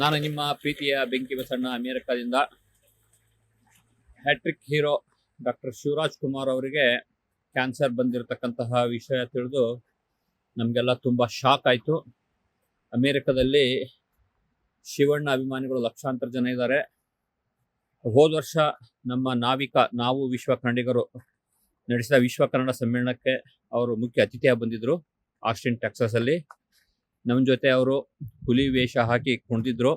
ನಾನು ನಿಮ್ಮ ಪ್ರೀತಿಯ Benki Basanna ಅಮೆರಿಕದಿಂದ hattrick hero doctor Shivaraj Kumar ಅವರಿಗೆ ಕ್ಯಾನ್ಸರ್ ಬಂದಿರತಕ್ಕಂತಹ ವಿಷಯ ತಿಳಿದು ನಮಗೆಲ್ಲ ತುಂಬ ಶಾಕ್ ಆಯಿತು. ಅಮೇರಿಕದಲ್ಲಿ ಶಿವಣ್ಣ ಅಭಿಮಾನಿಗಳು ಲಕ್ಷಾಂತರ ಜನ ಇದ್ದಾರೆ. ಹೋದ ವರ್ಷ ನಮ್ಮ ನಾವಿಕ, ನಾವು ವಿಶ್ವ ಕನ್ನಡಿಗರು ನಡೆಸಿದ ವಿಶ್ವ ಕನ್ನಡ ಸಮ್ಮೇಳನಕ್ಕೆ ಅವರು ಮುಖ್ಯ ಅತಿಥಿಯಾಗಿ ಬಂದಿದ್ದರು ಆಸ್ಟಿನ್, ಟೆಕ್ಸಸಲ್ಲಿ. ನಮ್ಮ ಜೊತೆ ಅವರು ಹುಲಿ ವೇಷ ಹಾಕಿ ಕುಣಿದಿದ್ರು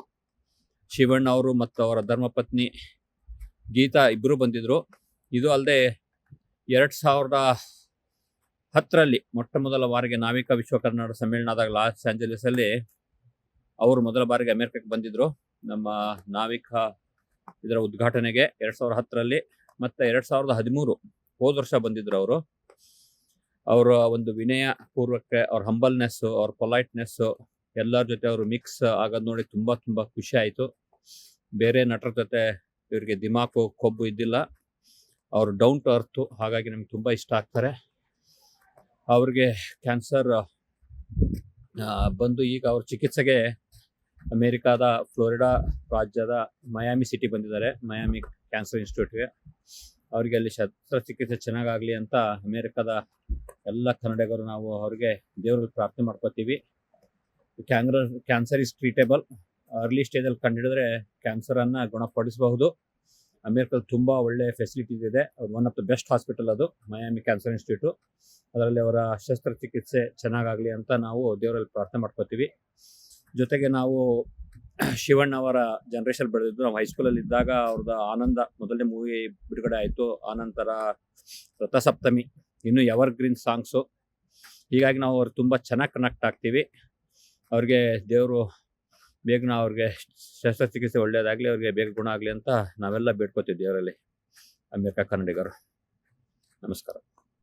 ಶಿವಣ್ಣ ಅವರು ಮತ್ತು ಅವರ ಧರ್ಮಪತ್ನಿ ಗೀತಾ ಇಬ್ಬರು ಬಂದಿದ್ರು. ಇದು ಅಲ್ಲದೆ ಎರಡು ಸಾವಿರದ ಹತ್ತರಲ್ಲಿ ಮೊಟ್ಟ ಮೊದಲ ಬಾರಿಗೆ ನಾವಿಕ ವಿಶ್ವ ಕನ್ನಡ ಸಮ್ಮೇಳನ ಆದಾಗ ಲಾಸ್ ಆಂಜಲೀಸಲ್ಲಿ ಅವರು ಮೊದಲ ಬಾರಿಗೆ ಅಮೆರಿಕಕ್ಕೆ ಬಂದಿದ್ರು. ನಮ್ಮ ನಾವಿಕ ಇದರ ಉದ್ಘಾಟನೆಗೆ ಎರಡು ಸಾವಿರದ ಹತ್ತರಲ್ಲಿ ಮತ್ತು ಎರಡು ಸಾವಿರದ ಹದಿಮೂರು ಹೋದ ವರ್ಷ ಬಂದಿದ್ರು ಅವರು. ಅವರ ಒಂದು ವಿನಯ ಪೂರ್ವಕ್ಕೆ, ಅವ್ರ ಹಂಬಲ್ನೆಸ್ ಅವ್ರ ಪೊಲೈಟ್ನೆಸ್ ಎಲ್ಲರ ಜೊತೆ ಅವರು ಮಿಕ್ಸ್ ಆಗೋದು ನೋಡಿ ತುಂಬ ತುಂಬ ಖುಷಿ ಆಯಿತು. ಬೇರೆ ನಟರ ಜೊತೆ ಇವರಿಗೆ ದಿಮಾಕು ಕೊಬ್ಬು ಇದ್ದಿಲ್ಲ. ಅವರು ಡೌನ್ ಟು ಅರ್ತು ಹಾಗಾಗಿ ನಮ್ಗೆ ತುಂಬ ಇಷ್ಟ ಆಗ್ತಾರೆ. ಅವ್ರಿಗೆ ಕ್ಯಾನ್ಸರ್ ಬಂದು ಈಗ ಅವ್ರ ಚಿಕಿತ್ಸೆಗೆ ಅಮೇರಿಕಾದ ಫ್ಲೋರಿಡಾ ರಾಜ್ಯದ ಮಯಾಮಿ ಸಿಟಿ ಬಂದಿದ್ದಾರೆ. ಮಯಾಮಿ ಕ್ಯಾನ್ಸರ್ ಇನ್ಸ್ಟಿಟ್ಯೂಟ್ಗೆ. ಅವರಿಗೆ ಅಲ್ಲಿ ಶಸ್ತ್ರಚಿಕಿತ್ಸೆ ಚೆನ್ನಾಗಾಗಲಿ ಅಂತ ಅಮೇರಿಕಾದ ಎಲ್ಲ ಕನ್ನಡಿಗರು ನಾವು ಅವ್ರಿಗೆ ದೇವರಲ್ಲಿ ಪ್ರಾರ್ಥನೆ ಮಾಡ್ಕೋತೀವಿ. Cancer cancer is treatable early ಸ್ಟೇಜಲ್ಲಿ ಕಂಡುಹಿಡಿದ್ರೆ ಕ್ಯಾನ್ಸರನ್ನು ಗುಣಪಡಿಸಬಹುದು. ಅಮೇರಿಕಲ್ಲಿ ತುಂಬ ಒಳ್ಳೆ ಫೆಸಿಲಿಟೀಸ್ ಇದೆ. One of the best hospital ಅದು ಮಯಾಮಿ ಕ್ಯಾನ್ಸರ್ ಇನ್ಸ್ಟಿಟ್ಯೂಟು ಅದರಲ್ಲಿ ಅವರ ಶಸ್ತ್ರಚಿಕಿತ್ಸೆ ಚೆನ್ನಾಗಾಗಲಿ ಅಂತ ನಾವು ದೇವರಲ್ಲಿ ಪ್ರಾರ್ಥನೆ ಮಾಡ್ಕೋತೀವಿ. ಜೊತೆಗೆ ನಾವು ಶಿವಣ್ಣ ಅವರ ಜನ್ರೇಷನ್ ಬೆಳೆದಿದ್ದು, ನಾವು ಹೈಸ್ಕೂಲಲ್ಲಿ ಇದ್ದಾಗ ಅವ್ರದ್ದು ಆನಂದ, ಮೊದಲನೇ ಮೂವಿ ಬಿಡುಗಡೆ ಆಯಿತು. ಆನಂತರ ರಥಸಪ್ತಮಿ. ಇನ್ನು ಎವರ್ ಗ್ರೀನ್ ಸಾಂಗ್ಸು ಹೀಗಾಗಿ ನಾವು ಅವ್ರು ತುಂಬ ಚೆನ್ನಾಗಿ ಕನೆಕ್ಟ್ ಆಗ್ತೀವಿ. ಅವ್ರಿಗೆ ದೇವರು ಬೇಗನ ಅವ್ರಿಗೆ ಶಸ್ತ್ರಚಿಕಿತ್ಸೆ ಒಳ್ಳೆಯದಾಗಲಿ ಅವ್ರಿಗೆ ಬೇಗ ಗುಣ ಆಗಲಿ ಅಂತ ನಾವೆಲ್ಲ ಬೇಡ್ಕೋತೀವಿ ದೇವರಲ್ಲಿ. ಅಮೇರಿಕ, ಕನ್ನಡಿಗರು. ನಮಸ್ಕಾರ.